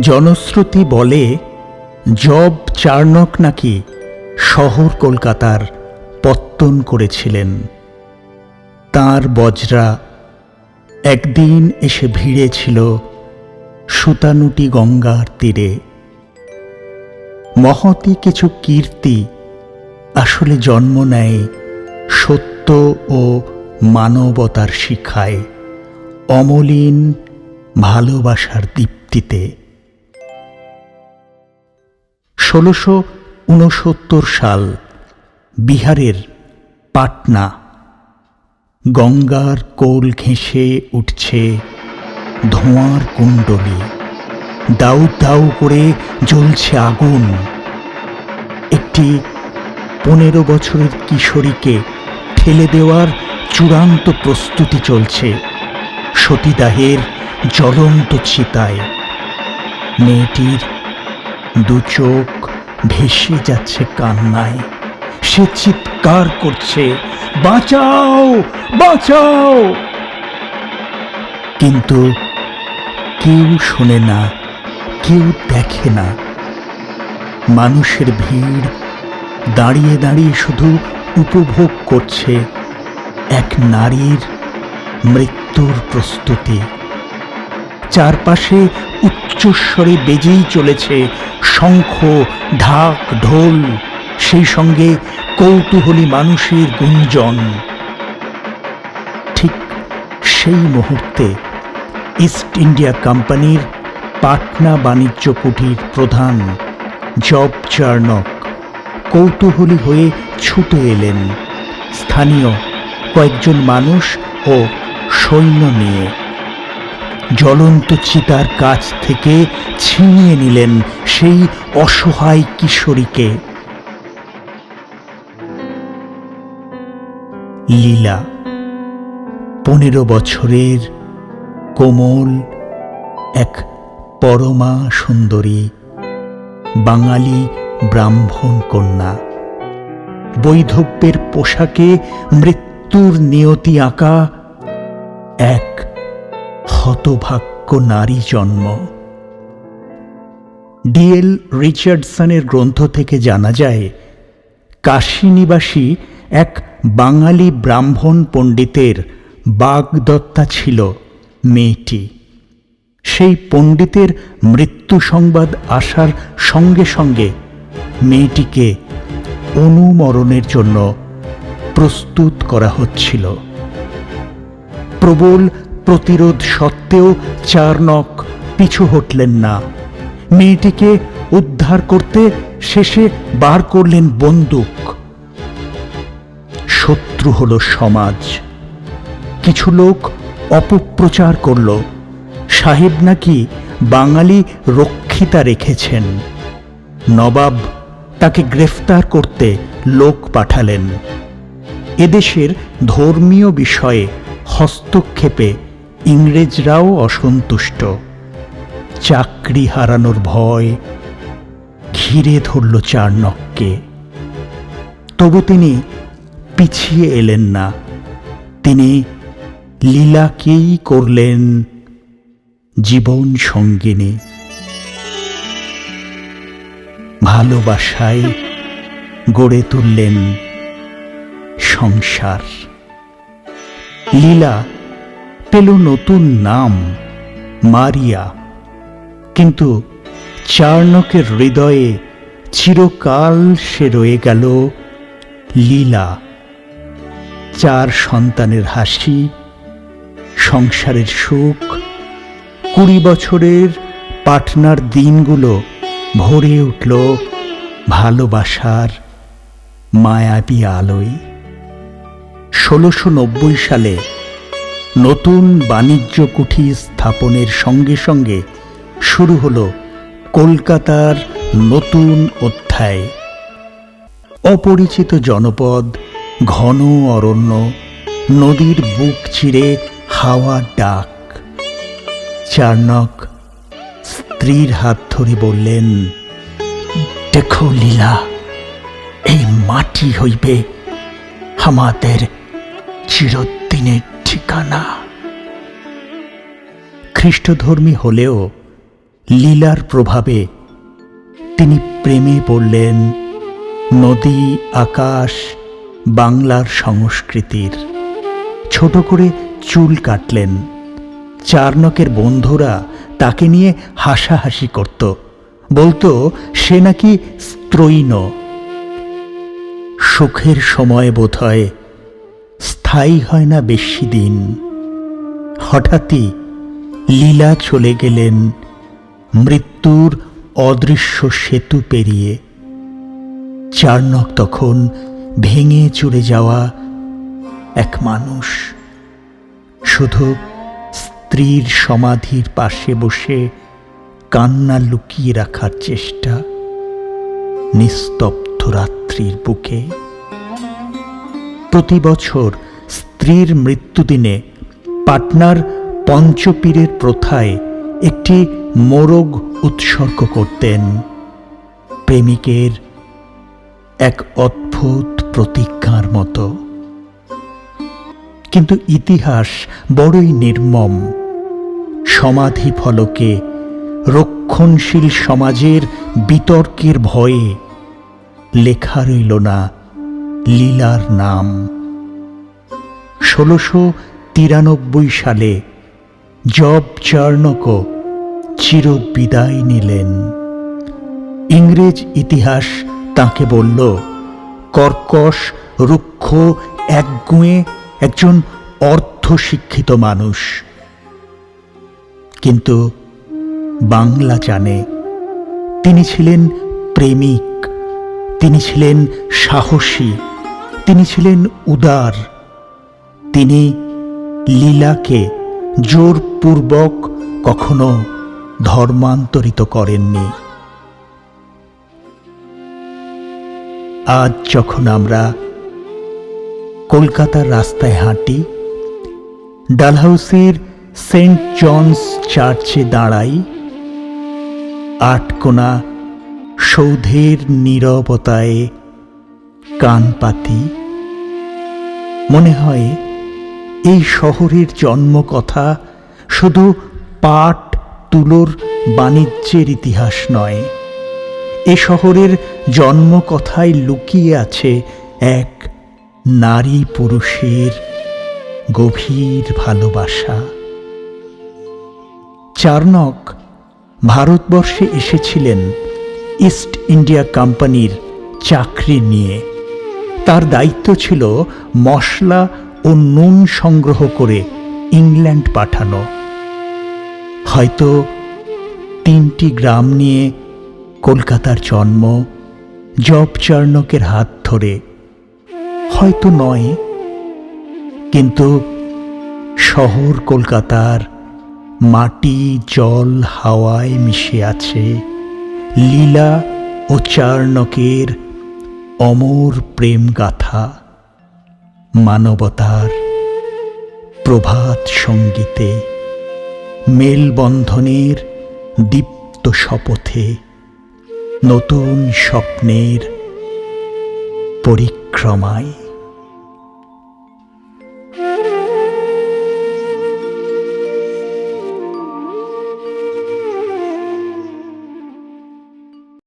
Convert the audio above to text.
জনশ্রুতি বলে, job Charnock নাকি শহর কলকাতার পত্তন করেছিলেন। তার বজরা একদিন এসে ভিড়েছিল সুতানুটি গঙ্গার তীরে। মহতি কিছু কীর্তি আসলে জন্ম নেয় সত্য ও মানবতার শিখায়, অমলিন ভালোবাসার দীপ্তিতে। ষোলোশো ঊনসত্তর সাল, বিহারের পাটনা। গঙ্গার কোল ঘেঁষে উঠছে ধোঁয়ার কুণ্ডলী। দাউ দাউ করে জ্বলছে আগুন। একটি পনেরো বছরের কিশোরীকে ঠেলে দেওয়ার চূড়ান্ত প্রস্তুতি চলছে সতীদাহের জ্বলন্ত চিতায় মেয়েটির দু চোখ ভেসে যাচ্ছে কান্নায়। সে চিৎকার করছে, বাঁচাও বাঁচাও! কিন্তু কেউ শোনে না, কেউ দেখে না। মানুষের ভিড় দাঁড়িয়ে দাঁড়িয়ে শুধু উপভোগ করছে এক নারীর মৃত্যুর প্রস্তুতি। চারপাশে উচ্চস্বরে বেজেই চলেছে শঙ্খ, ঢাক, ঢোল, সেই সঙ্গে কৌতূহলী মানুষের গুঞ্জন। ঠিক সেই মুহূর্তে ইস্ট ইন্ডিয়া কোম্পানির পাটনা বাণিজ্য কুটির প্রধান জব চার্নক কৌতূহলী হয়ে ছুটে এলেন। স্থানীয় কয়েকজন মানুষ ও সৈন্য নিয়ে। জ্বলন্ত চিতার কাছ থেকে ছিনিয়ে নিলেন সেই অসহায় কিশোরীকে। লীলা, পনেরো বছরের কোমল এক পরমা সুন্দরী, বাঙালি ব্রাহ্মণ কন্যা। বৈধব্যের পোশাকে মৃত্যুর নিয়তি আঁকা এক হতভাগ্য নারী জন্ম। ডিএল রিচার্ডসনের গ্রন্থ থেকে জানা যায় কাশী নিবাসী এক বাঙালি ব্রাহ্মণ পণ্ডিতের বাগদত্তা ছিল মেয়েটি। সেই পণ্ডিতের মৃত্যু সংবাদ আসার সঙ্গে সঙ্গে মেয়েটিকে অনুমরণের জন্য প্রস্তুত করা হচ্ছিল। প্রবল প্রতিরোধ সত্ত্বেও চারনক পিছু হটলেন না। মেয়েটিকে উদ্ধার করতে শেষে বার করলেন বন্দুক। শত্রু হল সমাজ। কিছু লোক অপপ্রচার করল। সাহেব নাকি বাঙালি রক্ষিতা রেখেছেন। নবাব তাকে গ্রেফতার করতে লোক পাঠালেন। এদেশের ধর্মীয় বিষয়ে হস্তক্ষেপে ইংরেজরাও অসন্তুষ্ট। চাকরি হারানোর ভয় ঘিরে ধরল চার চার্নককে তবু তিনি পিছিয়ে এলেন না। তিনি লীলাকেই করলেন জীবন সঙ্গিনী। ভালোবাসায় গড়ে তুললেন সংসার। লীলা পেল নতুন নাম, মারিয়া। কিন্তু চার্নকের হৃদয়ে চিরকাল সে রয়ে গেল লীলা। চার সন্তানের হাসি, সংসারের সুখ, কুড়ি বছরের পাটনার দিনগুলো ভরে উঠল ভালোবাসার মায়াবী আলোয়। ষোলোশো নব্বই সালে নতুন বাণিজ্য কুঠি স্থাপনের সঙ্গে সঙ্গে শুরু হলো কলকাতার নতুন অধ্যায়। অপরিচিত জনপদ, ঘন অরণ্য, নদীর বুক চিরে হাওয়া ডাক। চার্নক স্ত্রীর হাত ধরে বললেন, দেখো লীলা, এই মাটি হইবে আমাদের চিরদিনের ঠিকানা। খ্রিস্টধর্মী হলেও লীলার প্রভাবে তিনি প্রেমে পড়লেন নদী, আকাশ, বাংলার সংস্কৃতির। ছোট করে চুল কাটলেন। চারনকের বন্ধুরা তাকে নিয়ে হাসাহাসি করত। বলতো, সে নাকি স্ত্রৈণ। সুখের সময় বোধ হয় স্থায়ী হয় না বেশি দিন। হঠাৎই লীলা চলে গেলেন মৃত্যুর অদৃশ্য সেতু পেরিয়ে। চার্নক তখন ভেঙে চুরে যাওয়া এক মানুষ। শুধু স্ত্রীর সমাধির পাশে বসে কান্না লুকিয়ে রাখার চেষ্টা নিস্তব্ধ রাত্রির বুকে। প্রতি বছর স্ত্রীর মৃত্যুদিনে পাটনার পঞ্চপীরের প্রথায় একটি মোরগ উৎসর্গ করতেন। প্রেমিকের এক অদ্ভুত প্রতিজ্ঞার মতো। কিন্তু ইতিহাস বড়ই নির্মম। সমাধি ফলকে রক্ষণশীল সমাজের বিতর্কের ভয়ে লেখা রইল না লীলার নাম। ষোলোশো তিরানব্বই সালে জব চার্নকও চির বিদায় নিলেন। ইংরেজ ইতিহাস তাকে বলল, কর্কশ, রুক্ষ, একগুঁয়ে একজন অর্ধশিক্ষিত মানুষ। কিন্তু বাংলা জানে, তিনি ছিলেন প্রেমিক, তিনি ছিলেন সাহসী, তিনি ছিলেন উদার তিনি লীলাকে জোরপূর্বক কখনো ধর্মান্তরিত করেননি। আজ যখন আমরা কলকাতার রাস্তায় হাঁটি, ডালহাউসির সেন্ট জনস চার্চে দাঁড়াই, আটকোনা সৌধের নীরবতায় কান পাতি, মনে হয় এই শহরের জন্মকথা শুধু পাট, তুলোর বাণিজ্যের ইতিহাস নয়, এ শহরের জন্মকথায় লুকিয়ে আছে এক নারী পুরুষের গভীর ভালোবাসা। চার্নক ভারতবর্ষে এসেছিলেন ইস্ট ইন্ডিয়া কোম্পানির চাকরি নিয়ে। তার দায়িত্ব ছিল মশলা ও নুন সংগ্রহ করে ইংল্যান্ড পাঠানো। হয়তো তিনটি গ্রাম নিয়ে কলকাতার জন্ম জব চার্নকের হাত ধরে। হয়তো নয়। কিন্তু শহর কলকাতার মাটি, জল, হাওয়ায় মিশে আছে লীলা ও চার্নকের অমর প্রেম গাথা মানবতার প্রভাত সঙ্গীতে মেলবন্ধনের দীপ্ত শপথে নতুন স্বপ্নের পরিক্রমায়।